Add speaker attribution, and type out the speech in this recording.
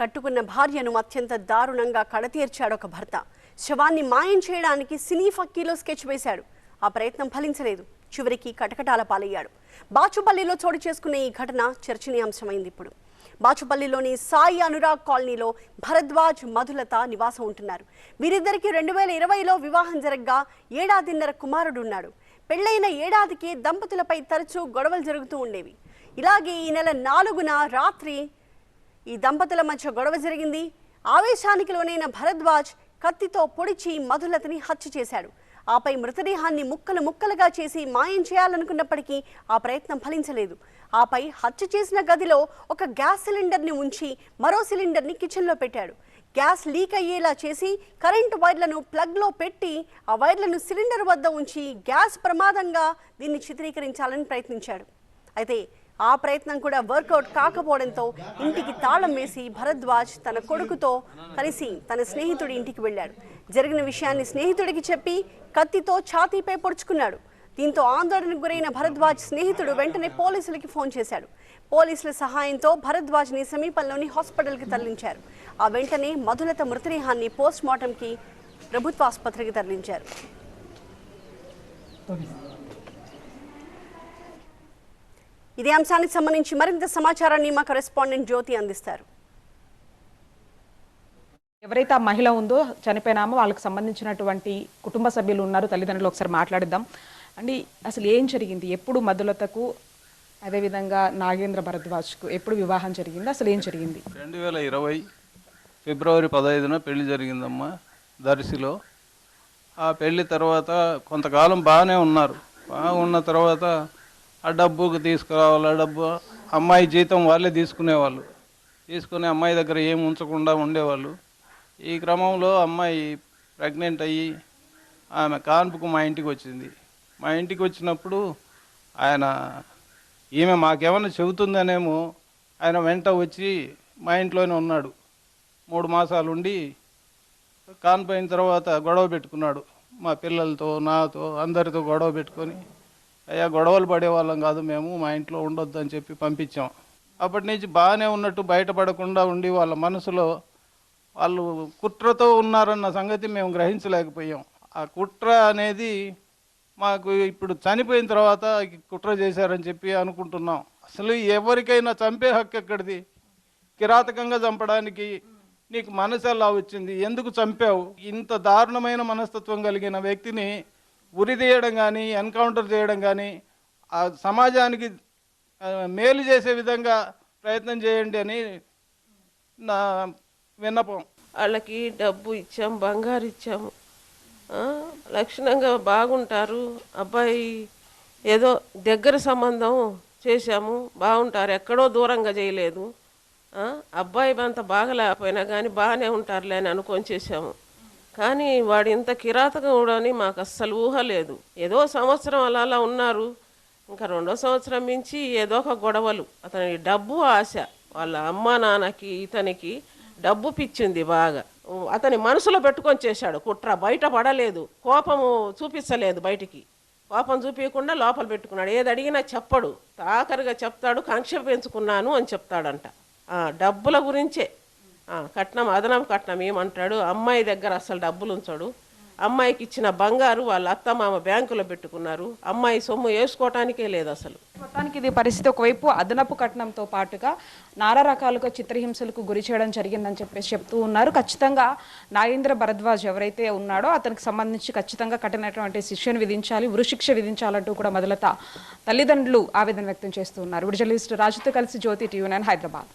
Speaker 1: కట్టుకున్న భార్యను అత్యంత దారుణంగా కడతీర్చాడు ఒక భర్త. శవాన్ని మాయం చేయడానికి సినీ ఫక్కీలో స్కెచ్ వేశాడు. ఆ ప్రయత్నం ఫలించలేదు. చివరికి కటకటాల పాలయ్యాడు. బాచుపల్లిలో చోటు చేసుకున్న ఈ ఘటన చర్చనీయాంశమైంది ఇప్పుడు. బాచుపల్లిలోని సాయి అనురాగ్ కాలనీలో భరద్వాజ్ మధులత నివాసం ఉంటున్నారు. వీరిద్దరికి రెండు వేల ఇరవైలో వివాహం జరగ్గా ఏడాదిన్నర కుమారుడు ఉన్నాడు పెళ్ళైన ఏడాదికి దంపతులపై తరచూ గొడవలు జరుగుతూ ఉండేవి. ఇలాగే ఈ నెల నాలుగున రాత్రి ఈ దంపతుల మధ్య గొడవ జరిగింది. ఆవేశానికి లోనైన భరద్వాజ్ కత్తితో పొడిచి మధులతని హత్య చేశాడు. ఆపై మృతదేహాన్ని ముక్కలు ముక్కలుగా చేసి మాయం చేయాలనుకున్నప్పటికీ ఆ ప్రయత్నం ఫలించలేదు. ఆపై హత్య చేసిన గదిలో ఒక గ్యాస్ సిలిండర్ని ఉంచి మరో సిలిండర్ని కిచెన్లో పెట్టాడు. గ్యాస్ లీక్ అయ్యేలా చేసి కరెంటు వైర్లను ప్లగ్లో పెట్టి ఆ వైర్లను సిలిండర్ వద్ద ఉంచి గ్యాస్ ప్రమాదంగా దీన్ని చిత్రీకరించాలని ప్రయత్నించాడు. అయితే ఆ ప్రయత్నం కూడా వర్కౌట్ కాకపోవడంతో ఇంటికి తాళం వేసి భరద్వాజ్ తన కొడుకుతో కలిసి తన స్నేహితుడి ఇంటికి వెళ్ళాడు. జరిగిన విషయాన్ని స్నేహితుడికి చెప్పి కత్తితో ఛాతీపై పొడుచుకున్నాడు. దీంతో ఆందోళనకు గురైన భరద్వాజ్ స్నేహితుడు వెంటనే పోలీసులకి ఫోన్ చేశాడు. పోలీసుల సహాయంతో భరద్వాజ్ని సమీపంలోని హాస్పిటల్కి తరలించారు. ఆ వెంటనే మధులత మృతదేహాన్ని పోస్ట్ మార్టంకి ప్రభుత్వ ఆసుపత్రికి తరలించారు ఇదే అంశానికి సంబంధించి మరింత సమాచారాన్ని మా కరెస్పాండెంట్ జ్యోతి అందిస్తారు.
Speaker 2: ఎవరైతే ఆ మహిళ ఉందో చనిపోయినామో వాళ్ళకి సంబంధించినటువంటి కుటుంబ సభ్యులు ఉన్నారు. తల్లిదండ్రులు ఒకసారి మాట్లాడిద్దాం. అండి అసలు ఏం జరిగింది? ఎప్పుడు మధులతకు అదేవిధంగా నాగేంద్ర భరద్వాజ్కు ఎప్పుడు వివాహం జరిగింది? అసలు ఏం జరిగింది?
Speaker 3: రెండు వేల ఇరవై ఫిబ్రవరి పదహైదున పెళ్ళి జరిగిందమ్మా దర్శిలో. ఆ పెళ్ళి తర్వాత కొంతకాలం బాగానే ఉన్నారు. బాగున్న తర్వాత ఆ డబ్బుకి తీసుకురావాలి ఆ డబ్బు అమ్మాయి జీతం వాళ్ళే తీసుకునేవాళ్ళు. తీసుకుని అమ్మాయి దగ్గర ఏం ఉంచకుండా ఉండేవాళ్ళు. ఈ క్రమంలో అమ్మాయి ప్రెగ్నెంట్ అయ్యి ఆమె కాన్పుకు మా ఇంటికి వచ్చింది. మా ఇంటికి వచ్చినప్పుడు ఆయన ఈమె మాకేమన్నా చెబుతుందనేమో ఆయన వెంట వచ్చి మా ఇంట్లోనే ఉన్నాడు. మూడు మాసాలు ఉండి కాన్పోయిన తర్వాత గొడవ పెట్టుకున్నాడు. మా పిల్లలతో నాతో అందరితో గొడవ పెట్టుకొని అయ్యా గొడవలు పడేవాళ్ళం కాదు మేము మా ఇంట్లో ఉండొద్దు అని చెప్పి పంపించాం. అప్పటి నుంచి బాగానే ఉన్నట్టు బయటపడకుండా ఉండి వాళ్ళ మనసులో వాళ్ళు కుట్రతో ఉన్నారన్న సంగతి మేము గ్రహించలేకపోయాం. ఆ కుట్ర అనేది మాకు ఇప్పుడు చనిపోయిన తర్వాత కుట్ర చేశారని చెప్పి అనుకుంటున్నాం. అసలు ఎవరికైనా చంపే హక్కు ఎక్కడిది? కిరాతకంగా చంపడానికి నీకు మనసు ఎలా వచ్చింది? ఎందుకు చంపావు? ఇంత దారుణమైన మనస్తత్వం కలిగిన వ్యక్తిని ఉరిదీయడం కానీ ఎన్కౌంటర్ చేయడం కానీ ఆ సమాజానికి మేలు చేసే విధంగా ప్రయత్నం చేయండి అని నా విన్నపం.
Speaker 4: వాళ్ళకి డబ్బు ఇచ్చాం బంగారు ఇచ్చాము లక్షణంగా బాగుంటారు. అబ్బాయి ఏదో దగ్గర సంబంధం చేశాము బాగుంటారు. ఎక్కడో దూరంగా చేయలేదు. అబ్బాయి అంత బాగలేకపోయినా కానీ బాగానే ఉంటారులే అని అనుకొని చేశాము. కానీ వాడు ఇంత కిరాతకం కూడా అని మాకు అస్సలు ఊహ లేదు. ఏదో సంవత్సరం అలా అలా ఉన్నారు. ఇంకా రెండో సంవత్సరం మించి ఏదో ఒక గొడవలు. అతని డబ్బు ఆశ వాళ్ళ అమ్మ నాన్నకి ఇతనికి డబ్బు పిచ్చింది బాగా. అతని మనసులో పెట్టుకొని చేశాడు. కుట్ర బయట పడలేదు. కోపము చూపించలేదు బయటికి. కోపం చూపించకుండా లోపల పెట్టుకున్నాడు. ఏది అడిగినా చెప్పడు. ఆఖరిగా చెప్తాడు కాంక్ష పెంచుకున్నాను అని చెప్తాడంట. డబ్బుల గురించే. కట్నం అదనపు కట్నం ఏమంటాడు? అమ్మాయి దగ్గర అసలు డబ్బులు ఉంచాడు. అమ్మాయికి ఇచ్చిన బంగారు వాళ్ళ అత్తమామ బ్యాంకులో పెట్టుకున్నారు. అమ్మాయి సొమ్ము వేసుకోవటానికే లేదు అసలు.
Speaker 2: మొత్తానికి ఇది పరిస్థితి ఒకవైపు అదనపు కట్నంతో పాటుగా నానా రకాలుగా చిత్రహింసలకు గురి చేయడం జరిగిందని చెప్పేసి చెప్తూ ఉన్నారు. ఖచ్చితంగా నాగేంద్ర భరద్వాజ్ ఎవరైతే ఉన్నాడో అతనికి సంబంధించి ఖచ్చితంగా కఠినటువంటి శిక్షను విధించాలి ఉరుశిక్ష విధించాలంటూ కూడా మొదలత తల్లిదండ్రులు ఆవేదన వ్యక్తం చేస్తూ ఉన్నారు. ఇప్పుడు రాజుతో కలిసి జ్యోతి టీవీ నైన్ హైదరాబాద్.